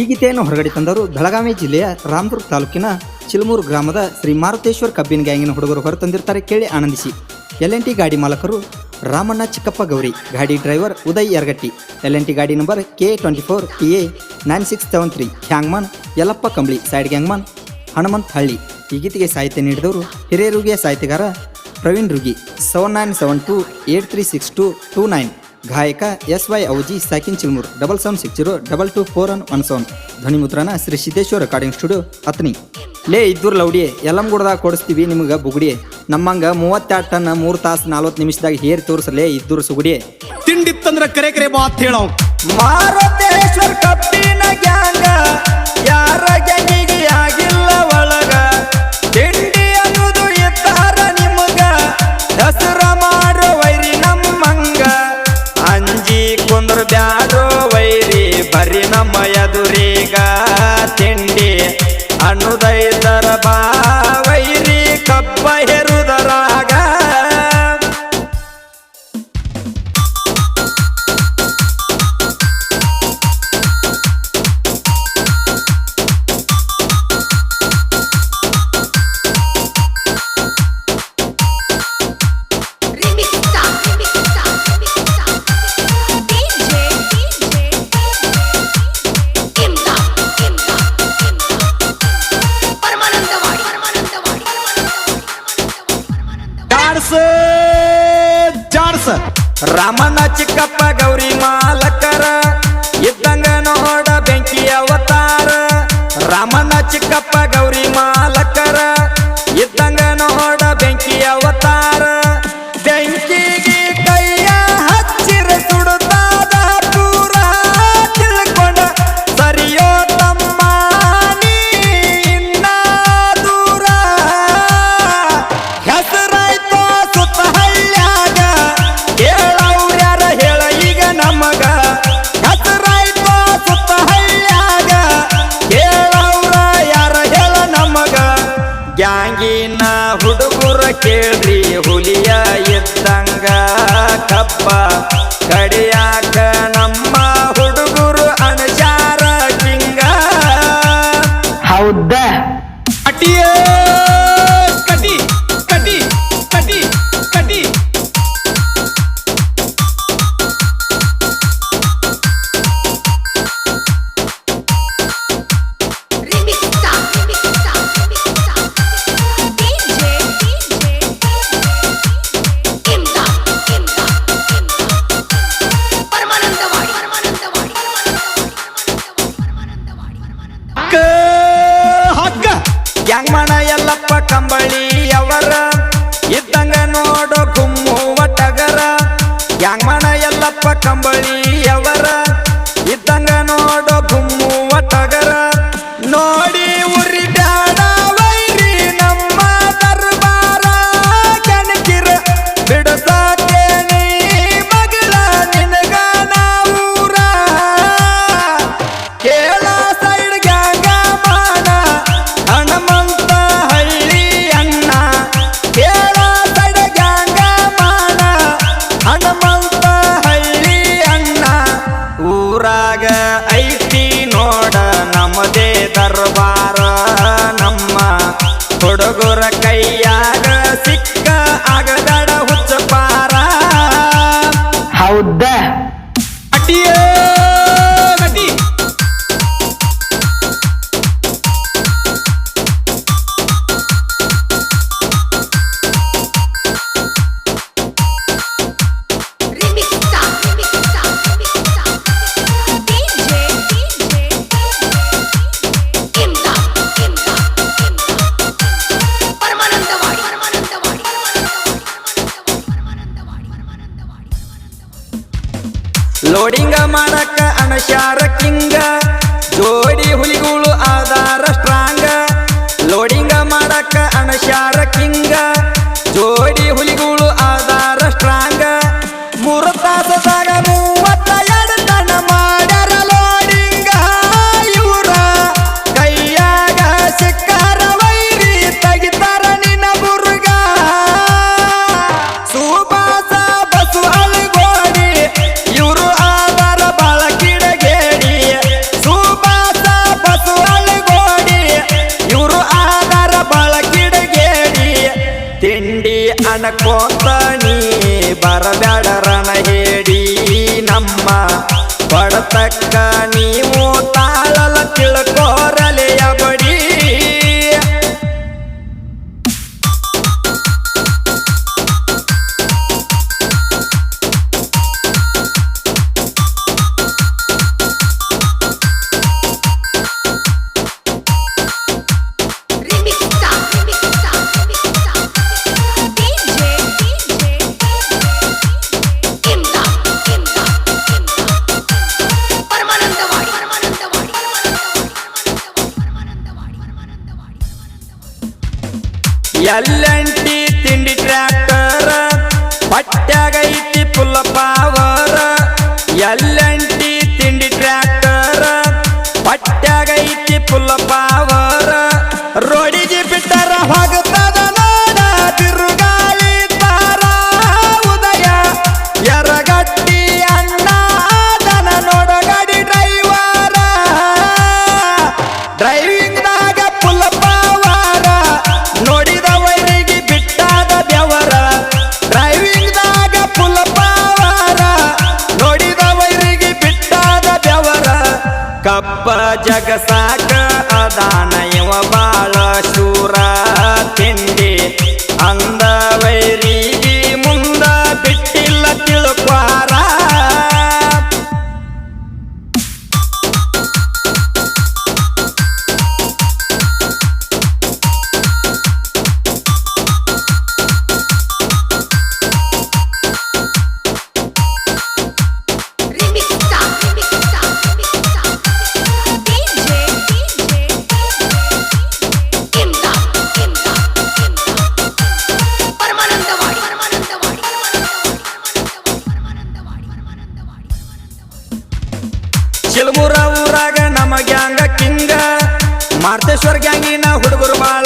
ಈ ಗೀತೆಯನ್ನು ಹೊರಗಡೆ ತಂದವರು ಬೆಳಗಾವಿ ಜಿಲ್ಲೆಯ ರಾಮದುರ್ಗ ತಾಲೂಕಿನ ಚಿಲಮೂರು ಗ್ರಾಮದ ಶ್ರೀ ಮಾರುತೇಶ್ವರ್ ಕಬ್ಬಿನ ಗ್ಯಾಂಗಿನ ಹುಡುಗರು ಹೊರತಂದಿರ್ತಾರೆ ಕೇಳಿ ಆನಂದಿಸಿ. ಎಲ್ ಎನ್ ಟಿ ಗಾಡಿ ಮಾಲಕರು ರಾಮಣ್ಣ ಚಿಕ್ಕಪ್ಪ ಗೌರಿ, ಗಾಡಿ driver Uday Yargatti, L N T ಗಾಡಿ number K twenty four T A nine six seven three, gangman Yallappa Kambali, side gangman Hanumanth Halli. ಈ ಗೀತೆಗೆ ಸಾಹಿತ್ಯ ನೀಡಿದವರು ಹಿರಿಯರುಗಿಯ ಸಾಹಿತ್ಯಗಾರ Praveen Rugi seven nine seven two eight three six two two nine. ಗಾಯಕ S Y ಔಜಿ ಸಾಕಿನ್ Chilmur double seven six zero double two four one one seven ಧ್ವನಿ ಮುದ್ರಣ Shri Siddeshwara recording studio ಅತ್ನಿ ಲೇ ಇದ್ದೂರ್ ಲೌಡಿಯೇ ಎಲ್ಲಂಗೂಡದಾಗ ಕೊಡಿಸ್ತೀವಿ ನಿಮಗೆ ಬುಗುಡಿ ನಮ್ಮಂಗ ಮೂವತ್ತೆರಡು ಟನ್ ಮೂರು ತಾಸು ನಲ್ವತ್ತು ನಿಮಿಷದಾಗ ಹೇರ್ ತೋರಿಸಲೇ ಇದ್ದೂರು ಸುಗುಡಿಯೇ. ತಿಂಡಿತ್ತಂದ್ರ ಕರೆ ಕರೆ ಬಾ ಅಂತ ಹೇಳೋ ಮಾರುತೇಶ್ವರ ಕಬ್ಬಿನ ಗ್ಯಾಂಗ ಯಾರ ಗ್ಯಾಂಗಿಗೆ pa' ಪರಮಾನಂದವಾಡಿ ಜಾರ್ಸ. ರಾಮಣ್ಣ ಚಿಕ್ಕಪ್ಪ ಗೌರಿ ಮಾಲಕರ, ಇದ್ದಂಗ ನೋಡ ಬೆಂಕಿ ಅವತಾರ. ರಾಮಣ್ಣ ಚಿಕ್ಕಪ್ಪ ಗೌರಿ ಮಾಲಕರ, ಇದ್ದಂಗ ನೋಡ ಕೇಳ್ರಿ ಹುಲಿಯ ಎತ್ತಂಗ ಕಪ್ಪ ಕಡಿಯಾಕ ನೋಡೋ. ಲೋಡಿಂಗ ಮಾಡಕ್ಕ ಅಣಶಾರ ಕಿಂಗ ಜೋಡಿ ಹುಲಿಗಳು ಆಧಾರ ಸ್ಟ್ರಾಂಗ. ಲೋಡಿಂಗ ಮಾಡಕ್ಕ ಅಣಶಾರ ಕಿಂಗ ಎಲ್ಲಂಟಿ ತಿಂಡಿ ಟ್ರ್ಯಾಕ್ಟರ್ ಪಟ್ಟ್ಯಾಗೈತಿ ಫುಲ್ ಪಾವರ. ಎಲ್ಲಂಟಿ ತಿಂಡಿ ಟ್ರ್ಯಾಕ್ಟರ್ ಪಟ್ಟ್ಯಾಗೈತಿ ಫುಲ್ ಕಪ್ಪ ಜಗ ಸಾಕ ಅದಾನಯವ ಬಾಳ ಶೂರ ತಿಂಡಿ. ಅಂದ ವೈರಿ ಹುಡುಗರು ಬಾಳ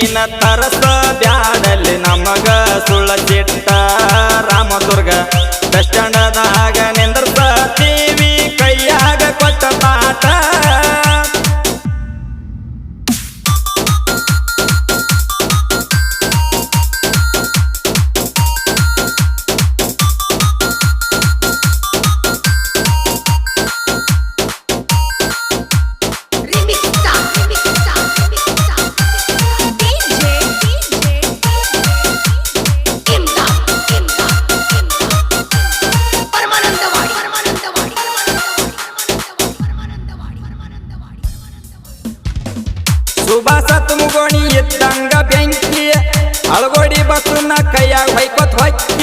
ನೀನ ತರಸ ಬ್ಯಾಡಲ್ಲಿ ನಮಗ ಸುಳ್ಳ ಚಿಟ್ಟ ರಾಮದುರ್ಗ. ಸುಭಾಸ ತುಂಬೋಣಿ ಎತ್ತಂಗ ಬೆಂಕಿ ಅಳಗೋಡಿ ಬಸ್ಸನ್ನ ಕೈಯಾಗ ಹೊಯ್ಕೊತ್ ಹೊಯ್ಕಿ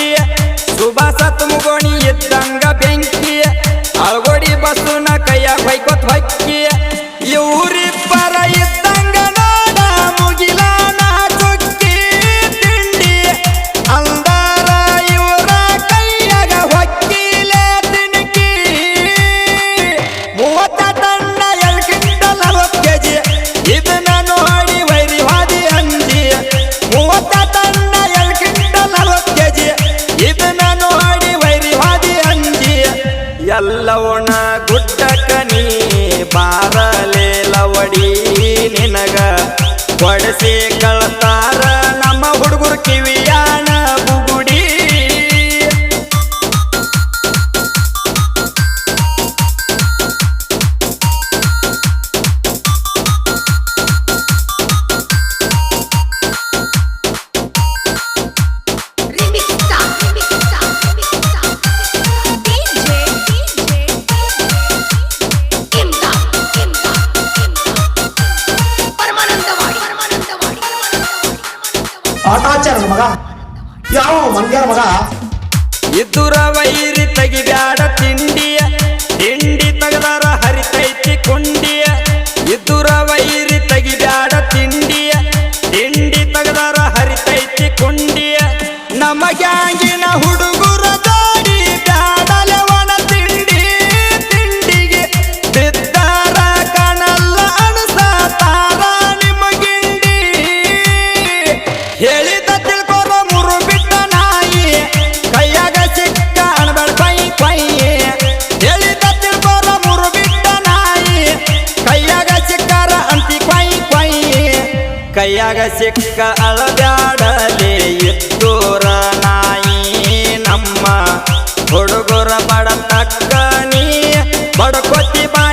ಹೊಡೆಸಿ ಕಳ್ತಾರ ನಮ್ಮ ಹುಡುಗರು ಕಿವಿ ಮಗ. ಇದ್ದುರ ವೈರಿ ತೆಗಿಬ್ಯಾಡ ತಿಂಡಿಯ. ತಿಂಡಿ ತಗದಾರ ಹರಿತೈತಿ ಕೊಂಡಿಯ. ಇದ್ದುರ ವೈರಿ ತೆಗಿಬ್ಯಾಡ ತಿಂಡಿಯ. ತಿಂಡಿ ತಗದಾರ ಹರಿತೈತಿ ಕೊಂಡಿಯ. ನಮಗ್ಯಾಂಗಿ ಸಿಕ್ಕ ಅಲಗಾಡಲಿ ಎದ್ದೂರ ನಾಯಿ ನಮ್ಮ ಹುಡುಗರ ಬಡ ತಕ್ಕನಿ ಬಡಕೊತಿ ಬಾಯಿ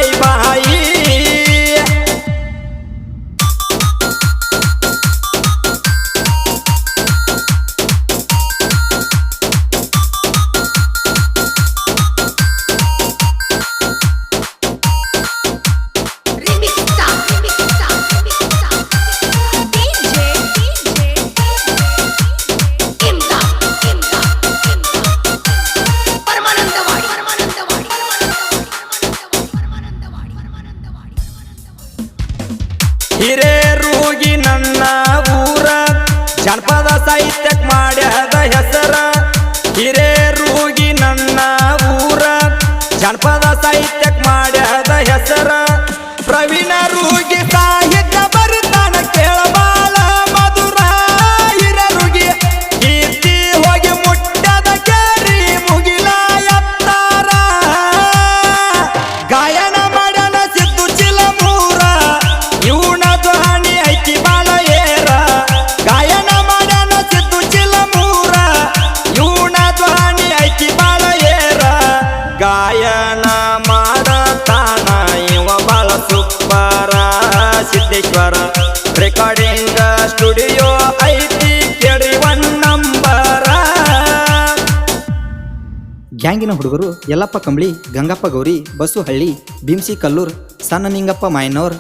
ಗ್ಯಾಂಗಿನ ಹುಡುಗರು ಯಲ್ಲಪ್ಪ ಕಂಬಳಿ, ಗಂಗಪ್ಪ ಗೌರಿ ಬಸುಹಳ್ಳಿ ಭೀಮ್ಸಿ ಕಲ್ಲೂರ್ ಸಣ್ಣ ನಿಂಗಪ್ಪ ಮಾಯನವರ್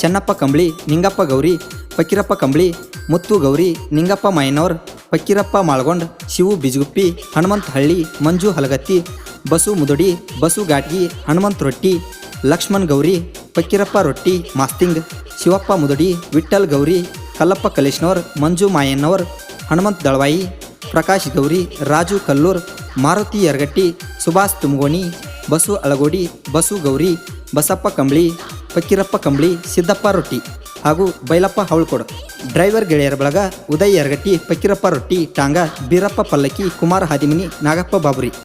ಚೆನ್ನಪ್ಪ ಕಂಬಳಿ, ನಿಂಗಪ್ಪ ಗೌರಿ, ಫಕೀರಪ್ಪ ಕಂಬಳಿ, ಮುತ್ತು ಗೌರಿ, ನಿಂಗಪ್ಪ ಮಾಯನೋರ್, ಫಕೀರಪ್ಪ ಮಾಳ್ಗೊಂಡ್, ಶಿವು ಬಿಜಗುಪ್ಪಿ, ಹನುಮಂತ ಹಳ್ಳಿ, ಮಂಜು ಹಲಗತ್ತಿ, ಬಸು ಮುದುಡಿ, ಬಸು ಗಾಟ್ಗಿ ಹನುಮಂತ ರೊಟ್ಟಿ, ಲಕ್ಷ್ಮಣ್ ಗೌರಿ, ಫಕೀರಪ್ಪ ರೊಟ್ಟಿ, ಮಾಸ್ತಿಂಗ್, ಶಿವಪ್ಪ ಮುದುಡಿ ವಿಠಲ್ ಗೌರಿ, ಕಲ್ಲಪ್ಪ ಕಲೇಶ್ನವರ್ ಮಂಜು ಮಾಯನ್ನವರ್ ಹನುಮಂತ್ ದಳವಾಯಿ, ಪ್ರಕಾಶ್ ಗೌರಿ, ರಾಜು ಕಲ್ಲೂರ್ ಮಾರುತಿ ಯರಗಟ್ಟಿ, ಸುಭಾಷ್ ತುಮಗೋಣಿ, ಬಸು ಅಳಗೋಡಿ, ಬಸು ಗೌರಿ, ಬಸಪ್ಪ ಕಂಬಳಿ, ಫಕೀರಪ್ಪ ಕಂಬಳಿ, ಸಿದ್ದಪ್ಪ ರೊಟ್ಟಿ ಹಾಗೂ ಬೈಲಪ್ಪ ಹೌಳ್ಕೊಡ ಡ್ರೈವರ್ ಗೆಳೆಯರ ಬಳಗ ಉದಯ್ ಯರಗಟ್ಟಿ, ಫಕೀರಪ್ಪ ರೊಟ್ಟಿ, ಟಾಂಗ, ಬೀರಪ್ಪ ಪಲ್ಲಕ್ಕಿ, ಕುಮಾರ ಹಾದಿಮನಿ, ನಾಗಪ್ಪ ಬಾಬುರಿ.